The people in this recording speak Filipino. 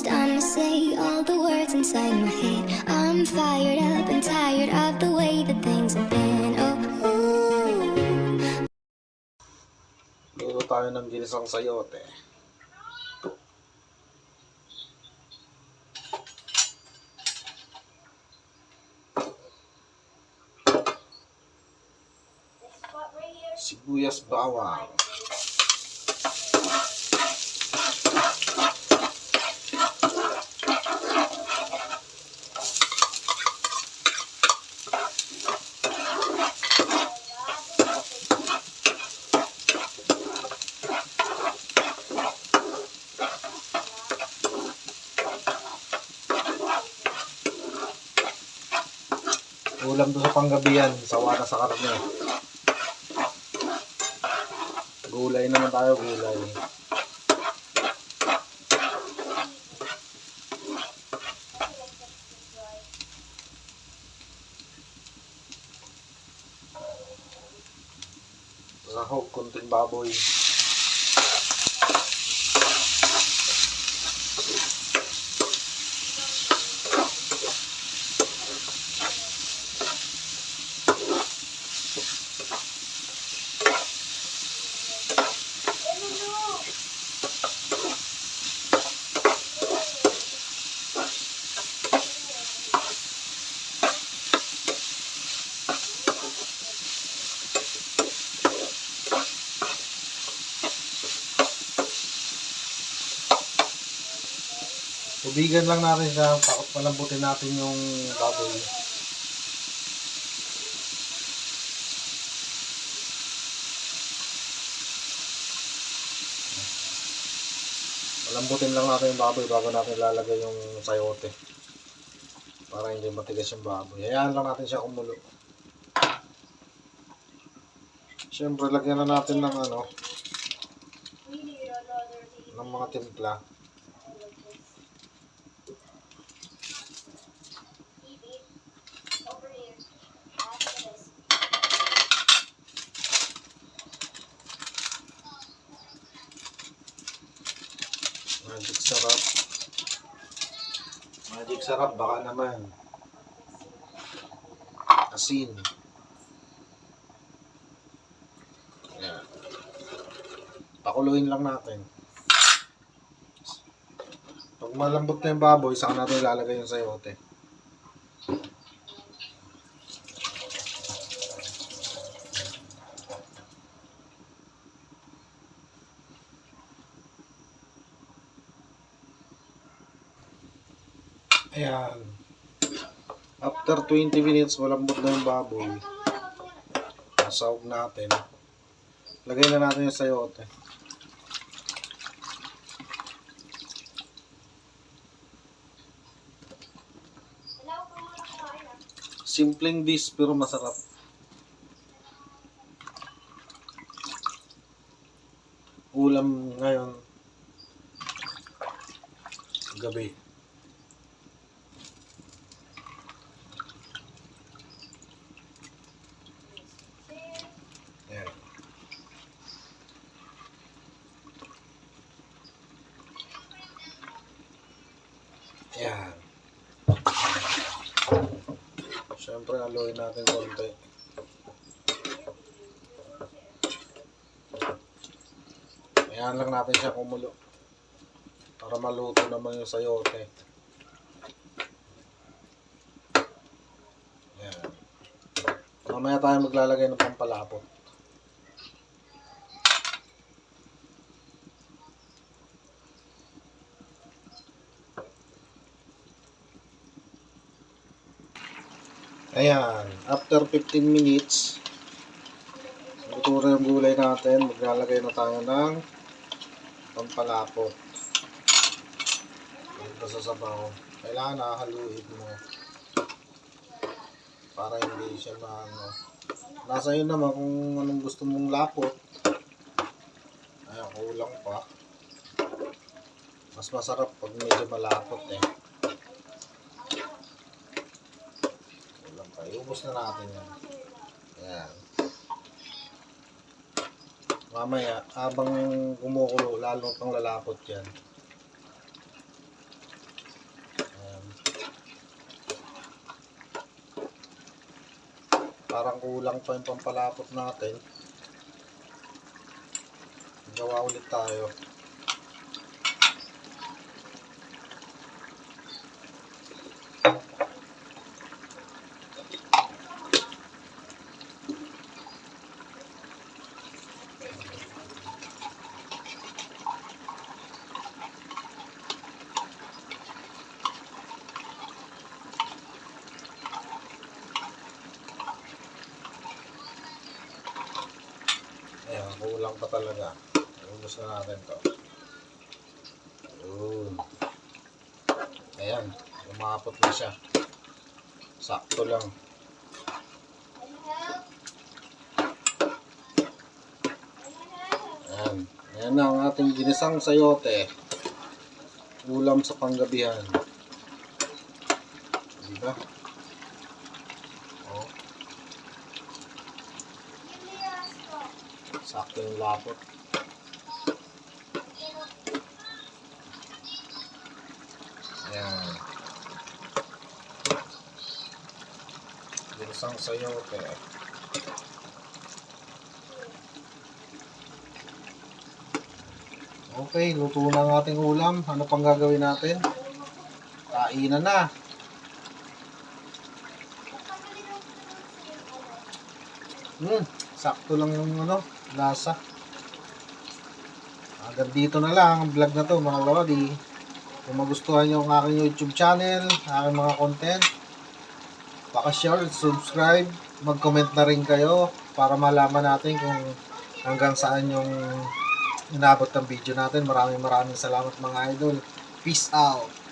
first time I say all the words inside my head. I'm fired up and tired of the way that things have been. Oh, ooh. Luto tayo ng ginisang sayote. Sibuyas bawang. Ulam doon sa panggabi yan. Sawa sa karne. Gulay naman tayo, gulay. Sahog, kunting baboy. Tubigan lang natin siya, takot palambutin natin yung baboy. Palambutin lang natin yung baboy bago natin ilalagay yung sayote. Para hindi matigas yung baboy. Hayaan lang natin siya kumulo. Siyempre, lagyan na natin ng ano, ng mga timpla. Magic sarap. Magic sarap, baka naman. Asin. Ayan. Pakuluin lang natin. Pag malambot na yung baboy, saka natin ilalagay yung sayote. Ayan. After 20 minutes, malambot na yung baboy. Nasawag natin. Lagay na natin yung sayote. Simpleng dish pero masarap. Ulam ngayon. Gabi. Ayan. Ayan. Siyempre, haluin natin konti. Ayan lang natin siya kumulo. Para maluto naman yung sayote. Ayan. Mamaya tayo maglalagay ng pampalapot. Ayan, after 15 minutes, luto na yung gulay natin. Maglalagay na tayo ng pampalapot. Dito sa sabaw. Kailangan nakahaluin mo para hindi siya maano. Nasa iyo naman kung anong gusto mong lapot. Ay, kulang pa. Mas masarap pag medyo malapot eh. Iubos na natin yan. Ayan. Mamaya, habang gumukulo, lalo pang lalapot yan. Ayan. Parang kulang pa yung pampalapot natin. Gawa ulit tayo. Kulang pa talaga. Ubus na natin to. Yun. Ayan, umapot na siya. Sakto lang. Ayan. Ayan na ang ating ginisang sayote. Ulam sa panggabihan. Diba? Oh. Sakto yung lapot. Ayan. Ginisang sayote. Okay, luto na ang ating ulam. Ano pang gagawin natin? Kainan na. Hmm, sakto lang yung ano, lasa. Agad dito na lang ang vlog na to mga lodi. Kung magustuhan nyo ang aking YouTube channel, aking mga content, baka-share, subscribe, mag-comment na rin kayo para malaman natin kung hanggang saan yung inabot ng video natin. Maraming maraming salamat mga idol. Peace out!